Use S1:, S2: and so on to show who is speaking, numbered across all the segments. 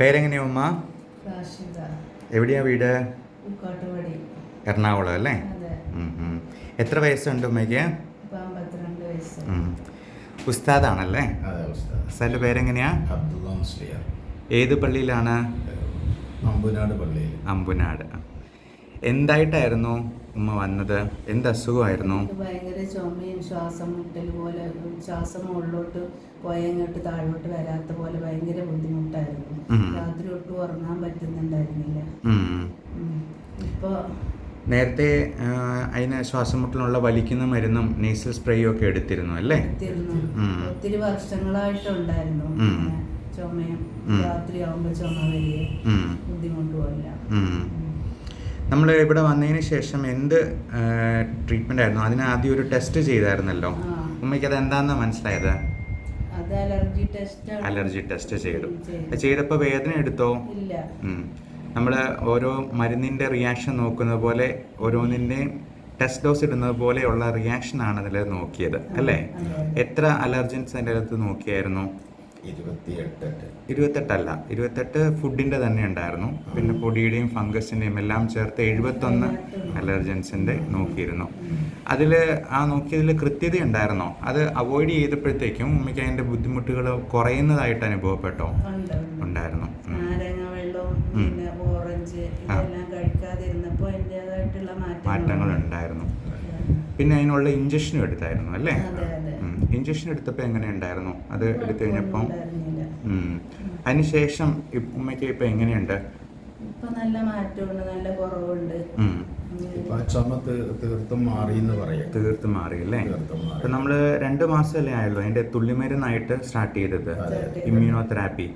S1: പേരെങ്ങനെയാ ഉമ്മ? എവിടെയാ വീട്? എറണാകുളം അല്ലേ. എത്ര വയസ്സുണ്ട് ഉമ്മയ്ക്ക്? ഉസ്താദാണല്ലേ?
S2: അതെ ഉസ്താദ്.
S1: ഉസ്താദിന്റെ പേരെങ്ങനെയാ? ഏത് പള്ളിയിലാണ്?
S2: അമ്പുനാട് പള്ളിയിൽ
S1: അമ്പുനാട് എന്തായിട്ടായിരുന്നു ഉമ്മ വന്നത്? എന്ത് അസുഖമായിരുന്നു?
S3: ഭയങ്കര ചുമയും ശ്വാസം മുട്ടൽ പോലെ ശ്വാസം മുകളിലോട്ട് പോയങ്ങോട്ട് താഴോട്ട് വരാത്ത പോലെ ഭയങ്കര ബുദ്ധിമുട്ടായിരുന്നു. ഉറങ്ങാൻ പറ്റുന്നുണ്ടായിരുന്നില്ല. ഇപ്പോൾ
S1: നേരത്തെ അതിന് ശ്വാസം മുട്ടലിനുള്ള വലിക്കുന്ന മരുന്നും നേസൽ സ്പ്രേയും ഒക്കെ എടുത്തിരുന്നു അല്ലേ.
S3: ഒത്തിരി വർഷങ്ങളായിട്ടുണ്ടായിരുന്നു ചുമയും. രാത്രിയാവുമ്പോൾ ചുമ വരിക ബുദ്ധിമുട്ടുമല്ല
S1: നമ്മൾ ഇവിടെ വന്നതിന് ശേഷം എന്ത് ട്രീറ്റ്മെന്റ് ആയിരുന്നു? അതിന് ആദ്യം ഒരു ടെസ്റ്റ് ചെയ്തായിരുന്നല്ലോ. ഉമ്മയ്ക്ക് അത് എന്താണെന്ന് മനസ്സിലായത്?
S3: അലർജി ടെസ്റ്റ്
S1: ചെയ്തു. ചെയ്തപ്പോൾ വേദന എടുത്തോ?
S3: ഇല്ല.
S1: നമ്മൾ ഓരോ മരുന്നിന്റെ റിയാക്ഷൻ നോക്കുന്നത് പോലെ ഓരോന്നിന്റെയും ടെസ്റ്റ് ഡോസ് ഇടുന്നത് പോലെയുള്ള റിയാക്ഷൻ ആണ് അതിൽ നോക്കിയത് അല്ലേ. എത്ര അലർജൻസ് അതിന്റെ അകത്ത് നോക്കിയായിരുന്നു?
S2: ഇരുപത്തിയെട്ട്
S1: ഇരുപത്തെട്ടല്ല ഇരുപത്തെട്ട് ഫുഡിന്റെ തന്നെ ഉണ്ടായിരുന്നു. പിന്നെ പൊടിയുടെയും ഫംഗസിന്റെയും എല്ലാം ചേർത്ത് എഴുപത്തൊന്ന് അലർജൻസിന്റെ നോക്കിയിരുന്നു. അതിൽ ആ നോക്കിയതിൽ കൃത്യത ഉണ്ടായിരുന്നോ? അത് അവോയ്ഡ് ചെയ്തപ്പോഴത്തേക്കും ഉമ്മയ്ക്ക് അതിന്റെ ബുദ്ധിമുട്ടുകൾ കുറയുന്നതായിട്ട് അനുഭവപ്പെട്ടോ?
S3: ഉണ്ട്, ഉണ്ട്.
S1: ഉണ്ടായിരുന്നു. മാറ്റങ്ങൾ ഉണ്ടായിരുന്നു. പിന്നെ അതിനുള്ള ഇഞ്ചക്ഷനും എടുത്തായിരുന്നു അല്ലേ?
S3: അതെ, അതെ.
S1: ഇഞ്ചക്ഷൻ എടുത്തപ്പോൾ എങ്ങനെ ഉണ്ടായിരുന്നു അത് എടുത്തു കഴിഞ്ഞപ്പം. അതിനുശേഷം ഇപ്പ- ഉമ്മയ്ക്ക് ഇപ്പം എങ്ങനെയുണ്ട്?
S3: ഇപ്പൊ നല്ല മാറ്റമുണ്ട് നല്ല കുറവുണ്ട്.
S2: തീർത്തും മാറി എന്ന് പറയാം.
S1: നമ്മൾ മാറിയല്ലേ?
S2: തീർത്തും മാറി.
S1: ആയല്ലോ നമ്മൾ രണ്ട് മാസമല്ലേ ആയുള്ളൂ? അതിന്റെ തുള്ളിമരുന്നായിട്ട് സ്റ്റാർട്ട് ചെയ്തത്. ഇമ്മ്യൂണോതെറാപ്പി.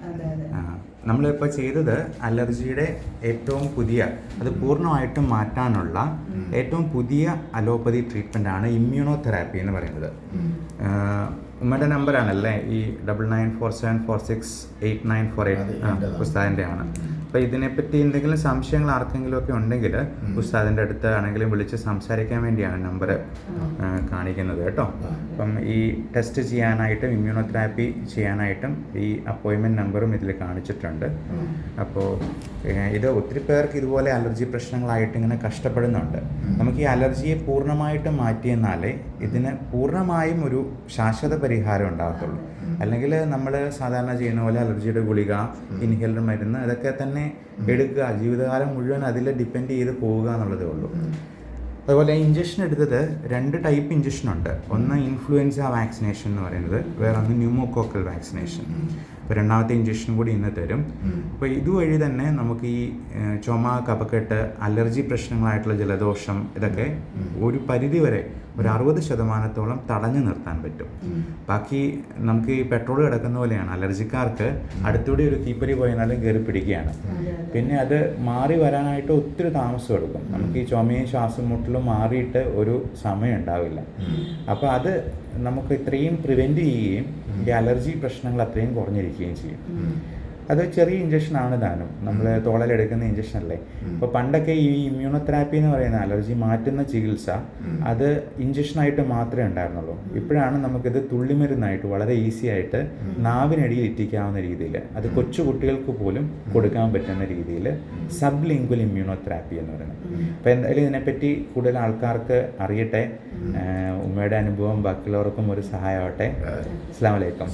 S1: നമ്മളിപ്പോൾ ചെയ്തത് അലർജിയുടെ ഏറ്റവും പുതിയ അത് പൂർണമായിട്ടും മാറ്റാനുള്ള ഏറ്റവും പുതിയ അലോപ്പതി ട്രീറ്റ്മെന്റ് ആണ് ഇമ്മ്യൂണോതെറാപ്പി എന്ന് പറയുന്നത്. ഉമ്മയുടെ നമ്പറാണല്ലേ ഈ double nine four seven four six eight nine four eight പുസ്തകന്റെ ആണ് അപ്പോൾ ഇതിനെപ്പറ്റി എന്തെങ്കിലും സംശയങ്ങൾ ആർക്കെങ്കിലും ഒക്കെ ഉണ്ടെങ്കിൽ ഉസ്താദിന്റെ അടുത്ത് ആണെങ്കിലും വിളിച്ച് സംസാരിക്കാൻ വേണ്ടിയാണ് നമ്പർ കാണിക്കുന്നത് കേട്ടോ. അപ്പം ഈ ടെസ്റ്റ് ചെയ്യാനായിട്ടും ഇമ്മ്യൂണോതെറാപ്പി ചെയ്യാനായിട്ടും ഈ അപ്പോയിൻമെന്റ് നമ്പറും ഇതിൽ കാണിച്ചിട്ടുണ്ട്. അപ്പോൾ ഇത് ഒത്തിരി പേർക്ക് ഇതുപോലെ അലർജി പ്രശ്നങ്ങളായിട്ട് ഇങ്ങനെ കഷ്ടപ്പെടുന്നുണ്ട്. നമുക്ക് ഈ അലർജിയെ പൂർണമായിട്ടും മാറ്റിയെന്നാലേ ഇതിന് പൂർണമായും ഒരു ശാശ്വത പരിഹാരം ഉണ്ടാകത്തുള്ളൂ. അല്ലെങ്കിൽ നമ്മൾ സാധാരണ ചെയ്യുന്ന പോലെ അലർജിയുടെ ഗുളിക ഇൻഹേലർ മരുന്ന് ഇതൊക്കെ തന്നെ എടുക്കുക. ജീവിതകാലം മുഴുവൻ അതിൽ ഡിപ്പെൻഡ് ചെയ്ത് പോവുക എന്നുള്ളതേ ഉള്ളൂ. അതുപോലെ ഇഞ്ചക്ഷൻ എടുത്തത് രണ്ട് ടൈപ്പ് ഇഞ്ചക്ഷൻ ഉണ്ട്. ഒന്ന് ഇൻഫ്ലുവൻസ വാക്സിനേഷൻ എന്ന് പറയുന്നത്. വേറെ ഒന്ന് ന്യൂമോകോക്കൽ വാക്സിനേഷൻ അപ്പോൾ രണ്ടാമത്തെ ഇഞ്ചക്ഷൻ കൂടി ഇന്ന് തരും. അപ്പോൾ ഇതുവഴി തന്നെ നമുക്ക് ഈ ചുമ കപക്കെട്ട് അലർജി പ്രശ്നങ്ങളായിട്ടുള്ള ജലദോഷം ഇതൊക്കെ ഒരു പരിധി വരെ ഒരു അറുപത് ശതമാനത്തോളം തടഞ്ഞു നിർത്താൻ പറ്റും. ബാക്കി നമുക്ക് ഈ പെട്രോൾ കിടക്കുന്ന പോലെയാണ്. അലർജിക്കാർക്ക് അടുത്തൂടെ ഒരു തീപ്പരി പോയാലും കയറി പിടിക്കുകയാണ്. പിന്നെ അത് മാറി വരാനായിട്ട് ഒത്തിരി താമസം എടുക്കും. നമുക്ക് ഈ ചുമയും ശ്വാസം മുട്ടലും മാറിയിട്ട് ഒരു സമയം ഉണ്ടാവില്ല. അപ്പോൾ അത് നമുക്ക് ഇത്രയും പ്രിവെന്റ് ചെയ്യുകയും ഈ അലർജി പ്രശ്നങ്ങൾ അത്രയും കുറഞ്ഞിരിക്കുകയും ചെയ്യും. അത് ചെറിയ ഇഞ്ചക്ഷൻ ആണ് താനും നമ്മൾ തോളലെടുക്കുന്ന ഇഞ്ചക്ഷൻ അല്ലേ? അപ്പോൾ പണ്ടൊക്കെ ഈ ഇമ്മ്യൂണോതെറാപ്പി എന്ന് പറയുന്ന അലർജി മാറ്റുന്ന ചികിത്സ അത് ഇഞ്ചക്ഷനായിട്ട് മാത്രമേ ഉണ്ടായിരുന്നുള്ളൂ. ഇപ്പോഴാണ് നമുക്കിത് തുള്ളിമരുന്നായിട്ട് വളരെ ഈസി ആയിട്ട് നാവിനടിയിൽ ഇറ്റിക്കാവുന്ന രീതിയിൽ അത് കൊച്ചു കുട്ടികൾക്ക് പോലും കൊടുക്കാൻ പറ്റുന്ന രീതിയിൽ സബ് ലിംഗ്വൽ ഇമ്മ്യൂണോതെറാപ്പി എന്ന് പറയുന്നത്. അപ്പോൾ എന്തായാലും ഇതിനെപ്പറ്റി കൂടുതൽ ആൾക്കാർക്ക് അറിയട്ടെ. ഉമ്മയുടെ അനുഭവം ബാക്കിയുള്ളവർക്കും ഒരു സഹായമാവട്ടെ. അസ്സാം വലൈക്കും.